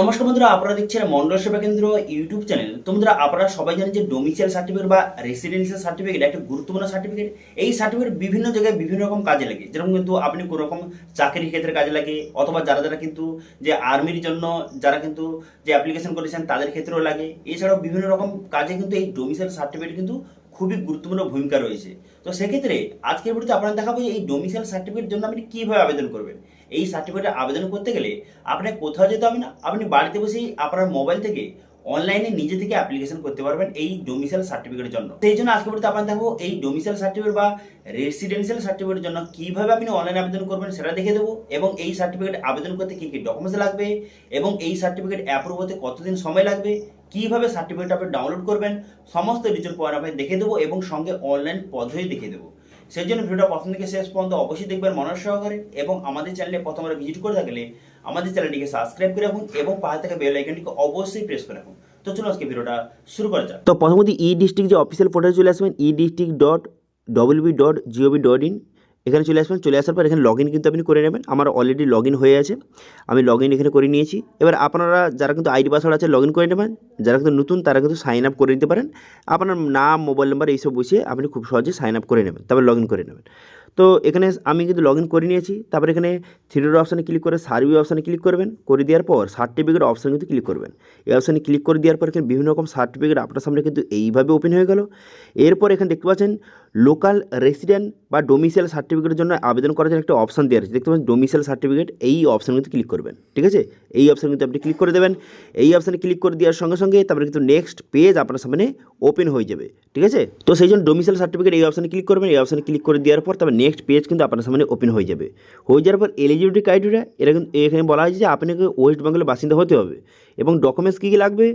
নমস্কার বন্ধুরা, আপনারা দেখছেন মন্ডল সেবা কেন্দ্র ইউটিউব চ্যানেল। তো বন্ধুরা, আপনারা সবাই জানেন যে ডোমিসিয়াল সার্টিফিকেট বা রেসিডেন্সিয়াল সার্টিফিকেট একটা গুরুত্বপূর্ণ সার্টিফিকেট এই সার্টিফিকেট বিভিন্ন জায়গায় বিভিন্ন রকম কাজে লাগে। যেরকম কিন্তু আপনি কোনো রকম চাকরির ক্ষেত্রে কাজে লাগে, অথবা যারা যারা কিন্তু যে আর্মির জন্য যারা কিন্তু যে অ্যাপ্লিকেশন করেছেন, তাদের ক্ষেত্রেও লাগে। এছাড়াও বিভিন্ন রকম কাজে কিন্তু এই ডোমিসিয়াল সার্টিফিকেট কিন্তু খুবই গুরুত্বপূর্ণ ভূমিকা রয়েছে। তো সেক্ষেত্রে আজকের ভিডিওতে আপনারা দেখাবো এই ডোমিসিয়াল সার্টিফিকেট জন্য আপনি কীভাবে আবেদন করবেন। এই সার্টিফিকেটে আবেদন করতে গেলে আপনাকে কোথাও যেতে হবে না। আপনি বাড়িতে বসেই আপনার মোবাইল থেকে অনলাইনে নিজে থেকে অ্যাপ্লিকেশন করতে পারবেন এই ডোমিসিয়াল সার্টিফিকেটের জন্য। সেই জন্য আজকে ভিডিওতে আপনার দেখব এই ডোমিসিয়াল সার্টিফিকেট বা রেসিডেন্সিয়াল সার্টিফিকেটের জন্য কীভাবে আপনি অনলাইনে আবেদন করবেন সেটা দেখে দেবো এবং এই সার্টিফিকেট আবেদন করতে কী কী ডকুমেন্টস লাগবে এবং এই সার্টিফিকেট অ্যাপ্রুভ হতে কতদিন সময় লাগবে, কীভাবে সার্টিফিকেট আপনি ডাউনলোড করবেন, সমস্ত ডিটেল পয়েন্ট আপনাকে দেখে দেবো এবং সঙ্গে অনলাইন পদ্ধতি দেখে দেবো। সেই জন্য ভিডিওটা প্রথম থেকে শেষ পর্যন্ত অবশ্যই দেখবেন মনের সহকারে এবং আমাদের চ্যানেলে প্রথমবার ভিজিট করে থাকলে আমাদের চ্যানেলটিকে সাবস্ক্রাইব করে রাখুন এবং পাশে থাকা বেল আইকনটিকে অবশ্যই প্রেস করে রাখুন। তো চলুন আজকে ভিডিওটা শুরু করা যাক। তো প্রথমত ই ডিস্ট্রিক্ট যে অফিসিয়াল পোর্টালে চলে আসবেন E district dot WB dot GOB dot in এখানে চলে আসবেন, চলে আসার পর এখানে লগ কিন্তু আপনি করে নেবেন। আমার অলরেডি লগ হয়ে আছে। আমি লগ এখানে করে নিয়েছি। এবার আপনারা যারা কিন্তু আইডি পাসওয়ার্ড আছে লগ করে নেবেন। যারা কিন্তু নতুন, তারা কিন্তু সাইন আপ করে নিতে পারেন। আপনার নাম মোবাইল নাম্বার এইসব বসিয়ে আপনি খুব সহজে সাইন আপ করে নেবেন। তারপর লগ করে নেবেন। তো এখানে আমি কিন্তু লগ ইন করে নিয়েছি। তারপর এখানে থ্রিডোর অপশানে ক্লিক করে সার্ভে অপশানে ক্লিক করবেন। করে দেওয়ার পর সার্টিফিকেট অপশানে কিন্তু ক্লিক করবেন। এই অপশানে ক্লিক করে দেওয়ার পর এখানে বিভিন্ন রকম সার্টিফিকেট আপনার সামনে কিন্তু এইভাবে ওপেন হয়ে গেল। এরপর এখানে দেখতে পাচ্ছেন লোকাল রেসিডেন্ট বা ডোমিসিয়াল সার্টিফিকেটের জন্য আবেদন করার জন্য একটা অপশান দেওয়া আছে। দেখতে পাচ্ছেন ডোমিসিয়াল সার্টিফিকেট এই অপশান কিন্তু ক্লিক করবেন। ঠিক আছে? এই অপশান কিন্তু আপনি ক্লিক করে দেবেন। এই অপশানে ক্লিক করে দেওয়ার সঙ্গে সঙ্গে তারপরে কিন্তু নেক্সট পেজ আপনার সামনে ওপেন হয়ে যাবে। ঠিক আছে? তো সেই জন্য ডোমিসিয়াল সার্টিফিকেট এই অপশানে ক্লিক করবেন। এই অপশানে ক্লিক করে দেওয়ার পর তারপর নেক্সট পেজ কিন্তু আপনার সামনে ওপেন হয়ে যাবে। হয়ে যাওয়ার পর এলিজিবিলিটি ক্রাইটেরিয়া এটা কিন্তু এখানে বলা হয়েছে যে আপনাকে ওয়েস্ট বেঙ্গলের বাসিন্দা হতে হবে এবং ডকুমেন্টস কী কী লাগবে?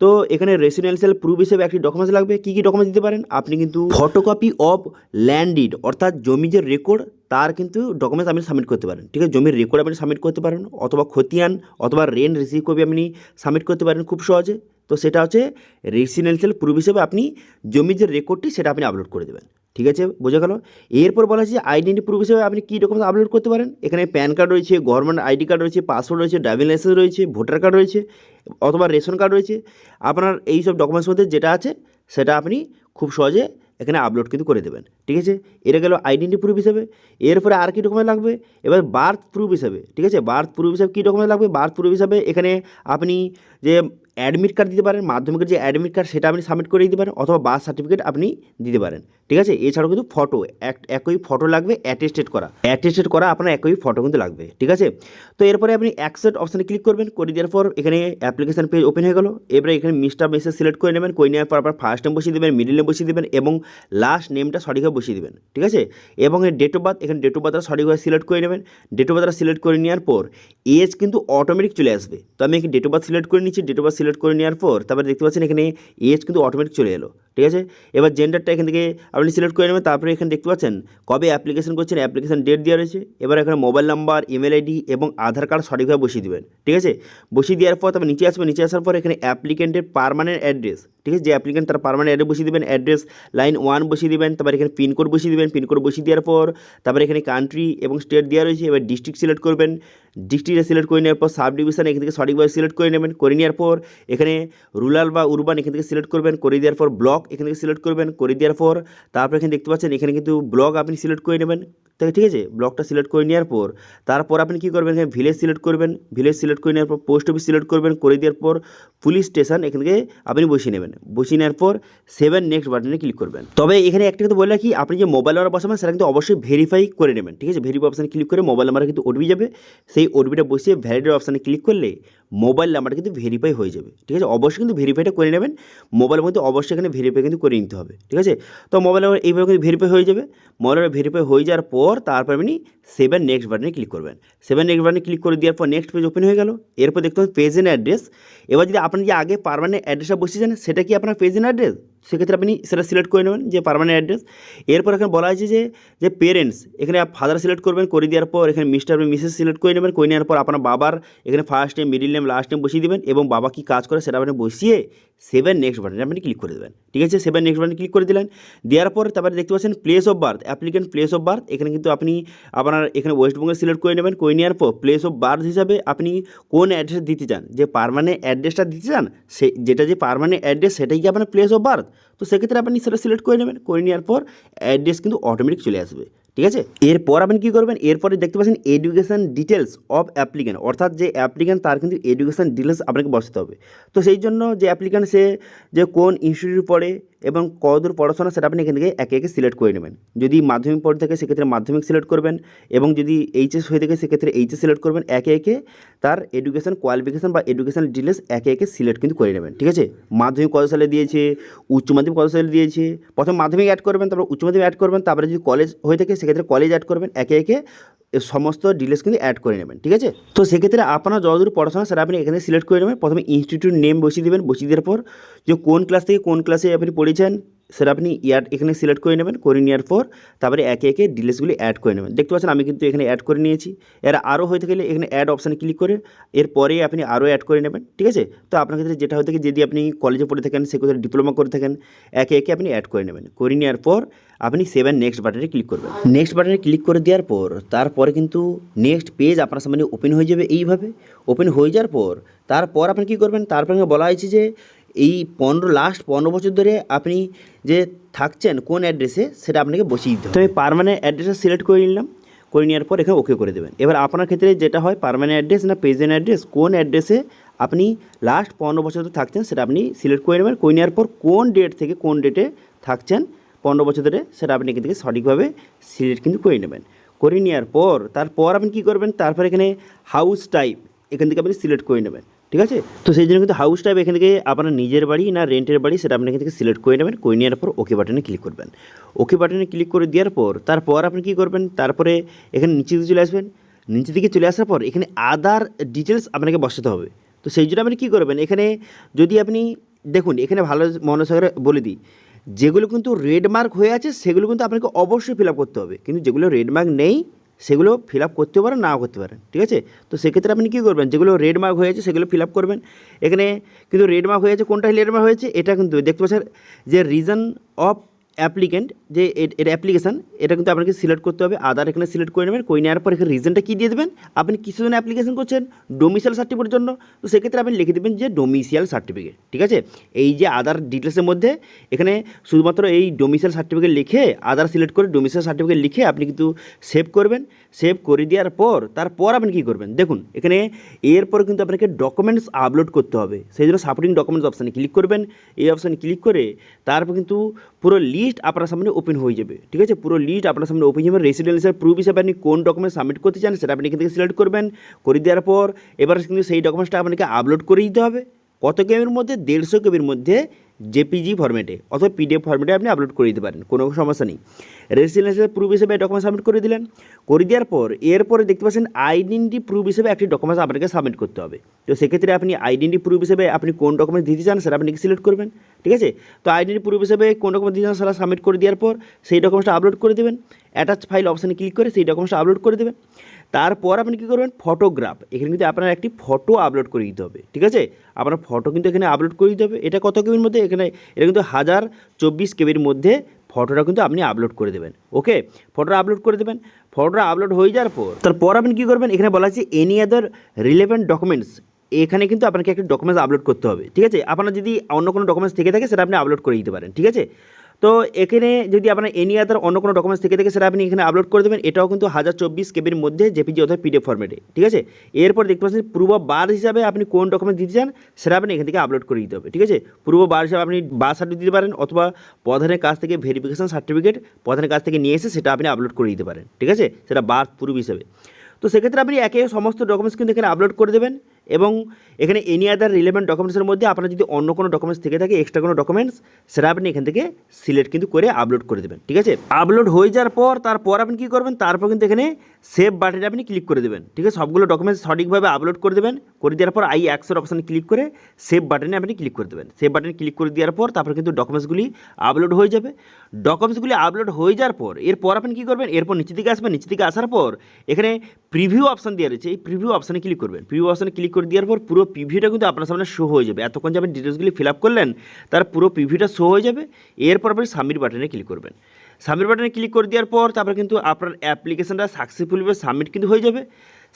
তো এখানে রেসিডেন্সিয়াল প্রুফ হিসেবে একটি ডকুমেন্টস লাগবে। কী কী ডকুমেন্টস দিতে পারেন? আপনি কিন্তু ফটোকপি অফ ল্যান্ড ডিড অর্থাৎ জমি যে রেকর্ড তার কিন্তু ডকুমেন্টস আপনি সাবমিট করতে পারেন। ঠিক আছে? জমির রেকর্ড আপনি সাবমিট করতে পারেন, অথবা খতিয়ান, অথবা রেন্ট রিসিভ কপি আপনি সাবমিট করতে পারেন খুব সহজে। তো সেটা হচ্ছে রেসিডেন্সিয়াল প্রুফ হিসেবে আপনি জমির যে রেকর্ডটি সেটা আপনি আপলোড করে দেবেন। ঠিক আছে? বোঝা গেল? এরপর বলা হচ্ছে আইডেন্টি প্রুফ হিসেবে আপনি কী ডকুমেন্ট আপলোড করতে পারেন? এখানে প্যান কার্ড রয়েছে গভর্নমেন্ট আইডি কার্ড রয়েছে পাসপোর্ট রয়েছে ড্রাইভিং লাইসেন্স রয়েছে ভোটার কার্ড রয়েছে, অথবা রেশন কার্ড রয়েছে। আপনার এই সব ডকুমেন্টস মধ্যে যেটা আছে, সেটা আপনি খুব সহজে এখানে আপলোড কিন্তু করে দেবেন। ঠিক আছে? এটা গেল আইডেন্টি প্রুফ হিসেবে। এরপরে আর কী ডকুমেন্ট লাগবে? এবার বার্থ প্রুফ হিসেবে। ঠিক আছে? বার্থ প্রুফ হিসাবে কী ডকুমেন্ট লাগবে? বার্থ প্রুফ হিসাবে এখানে আপনি যে অ্যাডমিট কার্ড দিতে পারেন, মাধ্যমিকের যে অ্যাডমিট কার্ড সেটা আপনি সাবমিট করে দিতে পারেন, অথবা বার্থ সার্টিফিকেট আপনি দিতে পারেন। ঠিক আছে? এছাড়াও কিন্তু ফটো এক, একই ফটো লাগবে অ্যাটেস্টেড করা। অ্যাটেস্টেড করা আপনার একই ফটো কিন্তু লাগবে, ঠিক আছে? তো এরপরে আপনি অ্যাকসেপ্ট অপশানে ক্লিক করবেন, করে দেওয়ার পর এখানে অ্যাপ্লিকেশান পেজ ওপেন হয়ে গেল। এবারে এখানে মিস্টার মেসেজ সিলেক্ট করে নেবেন, করে নেওয়ার পর আপনার ফার্স্ট নেম বসিয়ে দেবেন মিডিল নেম বসিয়ে দেবেন এবং লাস্ট নেমটা সঠিকভাবে বসিয়ে দেবেন, ঠিক আছে? এবং ডেট অফ বার্থ এখানে ডেট অফ বার্থটা সঠিকভাবে সিলেক্ট করে নেবেন। ডেট অফ বার্থটা সিলেক্ট করে নেওয়ার পর এজ কিন্তু অটোমেটিক চলে আসবে। তো আমি এখানে ডেট অফ বার্থ সিলেক্ট করে নিচ্ছি ডেট অফ বার্থ সিলেক্ট করে নেওয়ার পর তারপরে দেখতে পাচ্ছেন এখানে এজ কিন্তু অটোমেটিক চলে এলো, ঠিক আছে? এবার জেন্ডারটা এখান থেকে আপনি সিলেক্ট করে নেবেন, তারপরে এখানে দেখতে পাচ্ছেন কবে অ্যাপ্লিকেশন করছেন অ্যাপ্লিকেশন ডেট দেওয়া রয়েছে। এবার এখানে মোবাইল নাম্বার ইমেল আইডি এবং আধার কার্ড সঠিকভাবে বসিয়ে দেবেন, ঠিক আছে? বসিয়ে দেওয়ার পর তারপর নিচে আসবে, নিচে আসার পর এখানে অ্যাপ্লিকেন্টের পারমানেন্ট অ্যাড্রেস ঠিক আছে? যে অ্যাপ্লিকেন্ট তার পারমানেন্ট অ্যাড্রেস বসিয়ে দেবেন অ্যাড্রেস লাইন ওয়ান বসিয়ে দেবেন, তারপর এখানে পিনকোড বসিয়ে দেবেন পিনকোড বসিয়ে দেওয়ার পর, তারপর এখানে কান্ট্রি এবং স্টেট দেওয়া রয়েছে, এবার ডিস্ট্রিক্ট সিলেক্ট করবেন। ডিস্ট্রিক্টে সিলেক্ট করে নেওয়ার পর সাব ডিভিশন এখান থেকে সঠিকভাবে সিলেক্ট করে নেবেন, করে নেওয়ার পর এখানে রুরাল বা উরবান এখান থেকে সিলেক্ট করবেন, করে দেওয়ার পর ব্লক এখান থেকে সিলেক্ট করবেন, করে দেওয়ার পর তারপর এখানে দেখতে পাচ্ছেন এখানে কিন্তু ব্লক আপনি সিলেক্ট করে নেবেন। তাই ঠিক আছে ব্লকটা সিলেক্ট করে নেওয়ার পর, তারপর আপনি কী করবেন এখানে ভিলেজ সিলেক্ট করবেন ভিলেজ সিলেক্ট করে নেওয়ার পর পোস্ট অফিস সিলেক্ট করবেন, করে দেওয়ার পর পুলিশ স্টেশন এখান থেকে আপনি বসিয়ে নেবেন। বসিয়ে নেওয়ার পর সেভেন নেক্সট বাটনে ক্লিক করবেন। তবে এখানে একটা কিন্তু বলে রাখি, আপনি যে মোবাইল নাম্বার বসাবেন সেটা কিন্তু অবশ্যই ভেরিফাই করে নেবেন, ঠিক আছে? ভেরিফাই অপশানে ক্লিক করে মোবাইল নাম্বারে কিন্তু ওটিপি যাবে, সেই ওটিপিটা বসিয়ে ভ্যালিডের অপশানে ক্লিক করলে মোবাইল নাম্বারটা কিন্তু ভেরিফাই হয়ে যাবে, ঠিক আছে? অবশ্যই কিন্তু ভেরিফাইটা করে নেবেন। মোবাইলের মধ্যে অবশ্যই এখানে ভেরিফাই কিন্তু করে নিতে হবে, ঠিক আছে? তো মোবাইল নাম্বার এইভাবে কিন্তু ভেরিফাই হয়ে যাবে। মোবাইল নাম্বার ভেরিফাই হয়ে যাওয়ার পর তারপর আপনি সেভেন নেক্সট বাটনে ক্লিক করবেন। সেভেন নেক্সট বাটনে ক্লিক করে দেওয়ার পর নেক্সট পেজ ওপেন হয়ে গেল। এরপর দেখতে হবে পেজ অ্যাড্রেস এবার যদি আপনি যে আগে পারমানেন্ট অ্যাড্রেসটা বসিয়েছেন সেটা কি আপনার পেজ অ্যাড্রেস সেক্ষেত্রে আপনি সেটা সিলেক্ট করে নেবেন যে পারমানেন্ট অ্যাড্রেস এরপর এখানে বলা হয়েছে যে যে পেরেন্টস এখানে ফাদার সিলেক্ট করবেন, করে দেওয়ার পর এখানে মিস্টার মিসেস সিলেক্ট করে নেবেন, করে নেওয়ার পর আপনার বাবার এখানে first name middle name last name বসিয়ে দেবেন এবং বাবা কী কাজ করে সেটা আপনি বসিয়ে সেভেন নেক্সট বাটনে আপনি ক্লিক করে দেবেন। ঠিক আছে? সেভেন নেক্সট বাটনে ক্লিক করে দিলেন। দেওয়ার পর তারপরে দেখতে পাচ্ছেন place of birth applicant place of birth এখানে কিন্তু আপনি আপনার এখানে ওয়েস্ট বেঙ্গল সিলেক্ট করে নেবেন। করে নেওয়ার পর প্লেস অফ বার্থ হিসাবে আপনি কোন অ্যাড্রেস দিতে চান? যে পারমানেন্ট অ্যাড্রেসটা দিতে চান, সে যেটা যে পারমানেন্ট অ্যাড্রেস সেটাই কি আপনার প্লেস অফ বার্থ তো সেক্ষেত্রে আপনি সেটা সিলেক্ট করে নেবেন। করে নেওয়ার পর অ্যাড্রেস কিন্তু অটোমেটিক চলে আসবে। ঠিক আছে? এরপর আপনি কী করবেন? এরপরে দেখতে পাচ্ছেন এডুকেশন ডিটেলস অফ অ্যাপ্লিকেন্ট অর্থাৎ যে অ্যাপ্লিকেন্ট তার কিন্তু এডুকেশান ডিটেলস আপনাকে বসাতে হবে। তো সেই জন্য যে অ্যাপ্লিকেন্ট সে যে কোন ইনস্টিটিউট পড়ে এবং কদূর পড়াশোনা সেটা আপনি এখান থেকে একে একে সিলেক্ট করে নেবেন। যদি মাধ্যমিক পড়ে থাকে সেক্ষেত্রে মাধ্যমিক সিলেক্ট করবেন এবং যদি এইচএস হয়ে থাকে সেক্ষেত্রে এইচএস সিলেক্ট করবেন, একে একে তার এডুকেশন কোয়ালিফিকেশান বা এডুকেশন ডিটেলস একে একে সিলেক্ট কিন্তু করে নেবেন, ঠিক আছে? মাধ্যমিক কত সালে দিয়েছে, উচ্চ মাধ্যমিক কত সালে দিয়েছে, প্রথম মাধ্যমিক অ্যাড করবেন, তারপর উচ্চ মাধ্যমিক অ্যাড করবেন, তারপরে যদি কলেজ হয়ে থাকে সেক্ষেত্রে কলেজ অ্যাড করবেন, একে একে সমস্ত ডিটেলস কিন্তু অ্যাড করে নেবেন, ঠিক আছে? তো সেক্ষেত্রে আপনার যতদূর পড়াশোনা সেটা আপনি এখানে সিলেক্ট করে নেবেন। প্রথমে ইনস্টিটিউট নেম বসিয়ে দেবেন, বসিয়ে দেওয়ার পর যে কোন ক্লাস থেকে কোন ক্লাসে আপনি পড়েছেন সেটা আপনি ইয়ার এখানে সিলেক্ট করে নেবেন, করে নেওয়ার পর তারপরে একে একে ডিটেলসগুলি অ্যাড করে নেবেন। দেখতে পাচ্ছেন আমি কিন্তু এখানে অ্যাড করে নিয়েছি। এর আরও হয়ে গেলে এখানে অ্যাড অপশানে ক্লিক করে এরপরে আপনি আরও অ্যাড করে নেবেন, ঠিক আছে? তো আপনার ক্ষেত্রে যেটা হয়ে থাকে যদি আপনি কলেজে পড়ে থাকেন, সে কোথাও ডিপ্লোমা করে থাকেন, একে একে আপনি অ্যাড করে নেবেন। করে নেওয়ার পর আপনি সেভেন নেক্সট বাটনে ক্লিক করবেন। নেক্সট বাটনে ক্লিক করে দেওয়ার পর তারপরে কিন্তু নেক্সট পেজ আপনার সামনে ওপেন হয়ে যাবে এইভাবে। ওপেন হয়ে যাওয়ার পর তারপর আপনি কী করবেন? তারপরে বলা হয়েছে যে এই পনেরো লাস্ট পনেরো বছর ধরে আপনি যে থাকছেন কোন অ্যাড্রেসে সেটা আপনাকে বসিয়ে দিতে তো আমি পারমানেন্ট অ্যাড্রেসটা সিলেক্ট করে নিলাম করে নেওয়ার পর এখানে ওকে করে দেবেন। এবার আপনার ক্ষেত্রে যেটা হয় পারমানেন্ট অ্যাড্রেস না প্রেজেন্ট অ্যাড্রেস কোন অ্যাড্রেসে আপনি লাস্ট পনেরো বছর ধরে থাকছেন সেটা আপনি সিলেক্ট করে নেবেন। করে নেওয়ার পর কোন ডেট থেকে কোন ডেটে থাকছেন পনেরো বছর ধরে সেটা আপনি এখান থেকে সঠিকভাবে সিলেক্ট কিন্তু করে নেবেন। করে নেওয়ার পর তারপর আপনি কী করবেন তারপর এখানে হাউস টাইপ এখান থেকে আপনি সিলেক্ট করে নেবেন। ঠিক আছে? তো সেই জন্য কিন্তু হাউস টাইপ এখান থেকে আপনার নিজের বাড়ি না রেন্টের বাড়ি সেটা আপনি এখান থেকে সিলেক্ট করে নেবেন, করে নেওয়ার পর ওকে বাটনে ক্লিক করবেন। ওকে বাটনে ক্লিক করে দেওয়ার পর তারপর আপনি কী করবেন? তারপরে এখানে নিচে দিকে চলে আসবেন। নিচের দিকে চলে আসার পর এখানে আদার ডিটেলস আপনাকে বসাতে হবে। তো সেই জন্য আপনি কী করবেন? এখানে যদি আপনি, দেখুন, এখানে ভালো মনোসহরে বলে দিই, যেগুলো কিন্তু রেড মার্ক হয়ে আছে, সেগুলো কিন্তু আপনাকে অবশ্যই ফিল করতে হবে। কিন্তু যেগুলো রেড মার্ক নেই সেগুলো ফিল আপ করতে পারেন, নাও করতে পারেন, ঠিক আছে? তো সেক্ষেত্রে আপনি কী করবেন, যেগুলো রেড মার্ক হয়েছে সেগুলো ফিল আপ করবেন। এখানে কিন্তু রেড মার্ক হয়েছে কোনটা রেড মার্ক হয়েছে? এটা কিন্তু দেখতে পাচ্ছেন যে রিজন অফ অ্যাপ্লিকেন্ট যে এ- এটা অ্যাপ্লিকেশান এটা কিন্তু আপনাকে সিলেক্ট করতে হবে আদার এখানে সিলেক্ট করে নেবেন, করে নেওয়ার পর এখানে রিজনটা কী দিয়ে দেবেন? আপনি কিছু জন্য অ্যাপ্লিকেশন করছেন ডোমিসিয়াল সার্টিফিকেটের জন্য, তো সেক্ষেত্রে আপনি লিখে দেবেন যে ডোমিসিয়াল সার্টিফিকেট ঠিক আছে? এই যে আদার ডিটেলসের মধ্যে, এখানে শুধুমাত্র এই ডোমিসিয়াল সার্টিফিকেট লিখে আদার সিলেক্ট করে ডোমিসিয়াল সার্টিফিকেট লিখে আপনি কিন্তু সেভ করবেন সেভ করে দেওয়ার পর, তারপর আপনি কী করবেন? দেখুন, এখানে এরপর কিন্তু আপনাকে ডকুমেন্টস আপলোড করতে হবে, সেই জন্য সাপোর্টিং ডকুমেন্টস অপশানে ক্লিক করবেন, এই অপশানে ক্লিক করে তারপর কিন্তু পুরো লিস্ট আপনার সামনে ওপেন হয়ে যাবে, ঠিক আছে? পুরো লিস্ট আপনার সামনে ওপেন যাবে। রেসিডেন্সিয়াল প্রুফ হিসাবে আপনি কোন ডকুমেন্ট সাবমিট করতে চান সেটা আপনি থেকে সিলেক্ট করবেন, করে দেওয়ার পর এবার কিন্তু সেই ডকুমেন্টসটা আপনাকে আপলোড করে দিতে হবে। কত কেবির মধ্যে? দেড়শো কেমির মধ্যে জেপিজি ফরম্যাটে অথবা পিডিএফ ফরম্যাটে আপনি আপলোড করে দিতে পারেন, কোনো সমস্যা নেই। রেসিডেন্সিয়াল প্রুফ হিসেবে ডকুমেন্ট সাবমিট করে দিলেন। করে দেওয়ার পর, এরপরে দেখতে পাচ্ছেন আইডেন্টি প্রুফ হিসেবে একটি ডকুমেন্টস আপনাকে সাবমিট করতে হবে। তো সেক্ষেত্রে আপনি আইডেন্টি প্রুফ হিসেবে আপনি কোন ডকুমেন্ট দিতে চান সেটা আপনি সিলেক্ট করবেন, ঠিক আছে? তো আইডেন্টি প্রুফ হিসেবে কোন ডকুমেন্ট দিতে চান সেটা সাবমিট করে দেওয়ার পর, সেই ডকুমেন্টসটা আপলোড করে দেবেন। অ্যাটাচ ফাইল অপশানে ক্লিক করে সেই ডকুমেন্টসটা আপলোড করে দেবেন। তারপর আপনি কী করবেন? ফটোগ্রাফ। এখানে কিন্তু আপনার একটি ফটো আপলোড করে দিতে হবে, ঠিক আছে? আপনার ফটো কিন্তু এখানে আপলোড করে দিতে হবে। এটা কত কেবির মধ্যে? এখানে, এটা কিন্তু হাজার চব্বিশ কেবির মধ্যে ফটোটা কিন্তু আপনি আপলোড করে দেবেন, ওকে? ফটোটা আপলোড করে দেবেন। ফটোটা আপলোড হয়ে যাওয়ার পর, তারপর আপনি কী করবেন? এখানে বলা আছে এনি আদার রিলেভেন্ট ডকুমেন্টস এখানে কিন্তু আপনাকে একটা ডকুমেন্টস আপলোড করতে হবে, ঠিক আছে? আপনার যদি অন্য কোনো ডকুমেন্টস থেকে থাকে, সেটা আপনি আপলোড করে দিতে পারেন, ঠিক আছে? তো এখানে যদি আপনার এনি আদার অন্য কোনো ডকুমেন্টস থেকে থাকে, সেটা আপনি এখানে আপলোড করে দেবেন। এটাও কিন্তু হাজার চব্বিশ কেবির মধ্যে জেপিজি অথবা পিডিএফ ফর্মেটে ঠিক আছে? এরপর দেখতে পাচ্ছেন পূর্ব বার হিসাবে আপনি কোন ডকুমেন্ট দিতে চান, সেটা আপনি এখান থেকে আপলোড করে দিতে হবে, ঠিক আছে? পূর্ব বার হিসাবে আপনি বার্থ সার্টিফিকেট দিতে পারেন অথবা প্রধানের কাছ থেকে ভেরিফিকেশন সার্টিফিকেট প্রধানের কাছ থেকে নিয়ে এসে সেটা আপনি আপলোড করে দিতে পারেন, ঠিক আছে? সেটা বার্থ পূর্ব হিসাবে। তো সেক্ষেত্রে আপনি একে সমস্ত ডকুমেন্টস কিন্তু এখানে আপলোড করে দেবেন। এবং এখানে এনি আদার রিলেভেন্ট ডকুমেন্টসের মধ্যে আপনার যদি অন্য কোনো ডকুমেন্টস থেকে থাকে এক্সট্রা কোনো ডকুমেন্টস সেটা আপনি এখান থেকে সিলেক্ট কিন্তু করে আপলোড করে দেবেন, ঠিক আছে? আপলোড হয়ে যাওয়ার পর, তারপর আপনি কী করবেন? তারপর কিন্তু এখানে সেভ বাটনে আপনি ক্লিক করে দেবেন, ঠিক আছে? সবগুলো ডকুমেন্টস সঠিকভাবে আপলোড করে দেবেন, করে দেওয়ার পর আই একশোর অপশানে ক্লিক করে সেভ বাটনে আপনি ক্লিক করে দেবেন। সেভ বাটনে ক্লিক করে দেওয়ার পর তারপর কিন্তু ডকুমেন্টসগুলি আপলোড হয়ে যাবে। ডকুমেন্টসগুলি আপলোড হয়ে যাওয়ার পর, এরপর আপনি কী করবেন? এরপর নিচে দিকে আসবেন নিচে দিকে আসার পর এখানে প্রিভিউ অপশান দেওয়া রয়েছে, এই প্রিভিউ অপশানে ক্লিক করবেন। প্রিভিউ অপশানে ক্লিক করে দেওয়ার পর পুরো প্রিভিউটা কিন্তু আপনার সামনে শো হয়ে যাবে। এতক্ষণ যে আপনি ডিটেলসগুলি ফিল আপ করলেন, তার পুরো প্রিভিউটা শো হয়ে যাবে। এরপর আপনি সাবমিট বাটনে ক্লিক করবেন। সাবমিট বাটনে ক্লিক করে দেওয়ার পর তারপরে কিন্তু আপনার অ্যাপ্লিকেশনটা সাকসেসফুলভাবে সাবমিট কিন্তু হয়ে যাবে।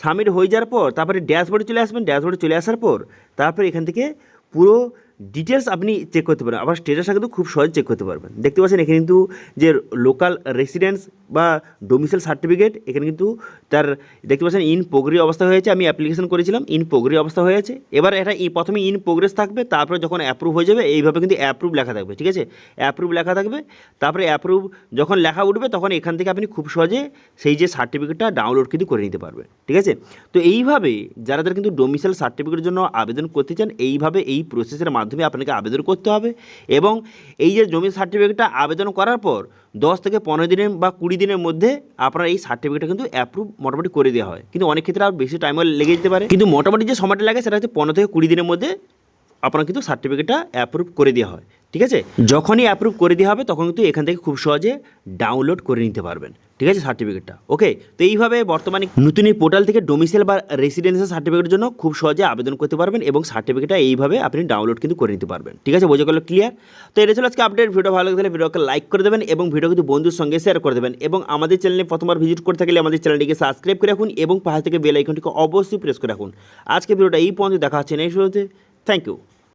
সাবমিট হয়ে যাওয়ার পর তারপরে ড্যাশবোর্ডে চলে আসবেন। ড্যাশবোর্ডে চলে আসার পর তারপরে এখান থেকে পুরো ডিটেলস আপনি চেক করতে পারবেন আবার স্টেটাসটা কিন্তু খুব সহজে চেক করতে পারবেন। দেখতে পাচ্ছেন এখানে কিন্তু যে লোকাল রেসিডেন্স বা ডোমিসাইল সার্টিফিকেট এখানে কিন্তু তার দেখতে পাচ্ছেন ইন প্রোগ্রেস অবস্থা হয়েছে। আমি অ্যাপ্লিকেশন করেছিলাম ইন প্রোগ্রেস অবস্থা হয়েছে। এবার এটা প্রথমে ইন প্রোগ্রেস থাকবে, তারপরে যখন অ্যাপ্রুভ হয়ে যাবে, এইভাবে কিন্তু অ্যাপ্রুভ লেখা থাকবে, ঠিক আছে? অ্যাপ্রুভ লেখা থাকবে, তারপরে অ্যাপ্রুভ যখন লেখা উঠবে, তখন এখান থেকে আপনি খুব সহজে সেই যে সার্টিফিকেটটা ডাউনলোড কিন্তু করে নিতে পারবেন, ঠিক আছে? তো এইভাবে যারা যারা কিন্তু ডোমিসাইল সার্টিফিকেটের জন্য আবেদন করতে চান, এইভাবে এই প্রসেসের মাধ্যমে আপনাকে আবেদন করতে হবে এবং এই যে জমি সার্টিফিকেটটা আবেদন করার পর দশ থেকে পনেরো দিনের বা কুড়ি দিনের মধ্যে আপনার এই সার্টিফিকেটটা কিন্তু অ্যাপ্রুভ মোটামুটি করে দেওয়া হয়। কিন্তু অনেক ক্ষেত্রে আর বেশি টাইমও লেগে যেতে পারে। কিন্তু মোটামুটি যে সময়টা লাগে সেটা হচ্ছে পনেরো থেকে কুড়ি দিনের মধ্যে আপনার কিন্তু সার্টিফিকেটটা অ্যাপ্রুভ করে দেওয়া হয়। ঠিক আছে? যখনই অ্যাপ্রুভ করে দেওয়া হবে তখন কিন্তু এখান থেকে খুব সহজে ডাউনলোড করে নিতে পারবেন। ঠিক আছে সার্টিফিকেটটা ওকে তো এইভাবে বর্তমানে নতুন এই পোর্টাল থেকে ডোমিসাইল বা রেসিডেন্সিয়াল সার্টিফিকেটের জন্য খুব সহজে আবেদন করতে পারবেন এবং সার্টিফিকেটটা এইভাবে আপনি ডাউনলোড কিন্তু করে নিতে পারবেন। ঠিক আছে, বোঝা গেল ক্লিয়ার তো এটা ছিল আজকে আপডেট ভিডিও ভালো লাগলে ভিডিওকে লাইক করে দেবেন এবং ভিডিও কিন্তু বন্ধুর সঙ্গে শেয়ার করে দেবেন এবং আমাদের চ্যানেলে প্রথমবার ভিজিট করে থাকলে আমাদের চ্যানেলটিকে সাবস্ক্রাইব করে রাখুন এবং পাশে থেকে বেল আইকনটিকে অবশ্যই প্রেস করে রাখুন। আজকে ভিডিওটা এই পর্যন্ত, দেখা হচ্ছে নেক্সট ভিডিওতে থ্যাংক ইউ